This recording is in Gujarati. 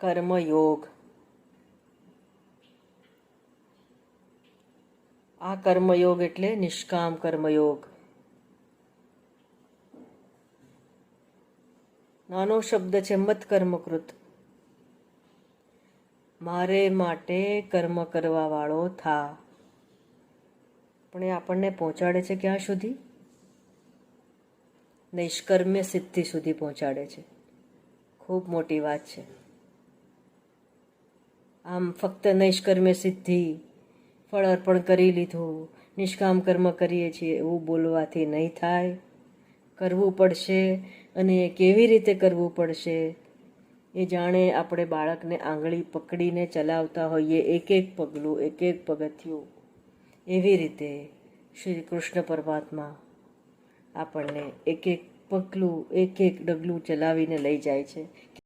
કર્મયોગ. આ કર્મયોગ એટલે નિષ્કામ કર્મયોગ. નાનો શબ્દ છે, મત કર્મકૃત. મારે માટે કર્મ કરવા વાળો થા. પણ એ આપણને પહોંચાડે છે ક્યાં સુધી? નિષ્કર્મ્ય સિદ્ધિ સુધી પહોંચાડે છે. ખૂબ મોટી વાત છે. આમ ફક્ત નૈષ્કર્મ્ય સિદ્ધિ, ફળ અર્પણ કરી લીધું, નિષ્કામ કર્મ કરીએ છીએ એવું બોલવાથી નહીં થાય. કરવું પડશે અને કેવી રીતે કરવું પડશે એ જાણે આપણે બાળકને આંગળી પકડીને ચલાવતા હોઈએ એક એક પગલું એક એક પગથિયું. એવી રીતે શ્રી કૃષ્ણ પરમાત્મા આપણને એક એક પગલું એક એક ડગલું ચલાવીને લઈ જાય છે.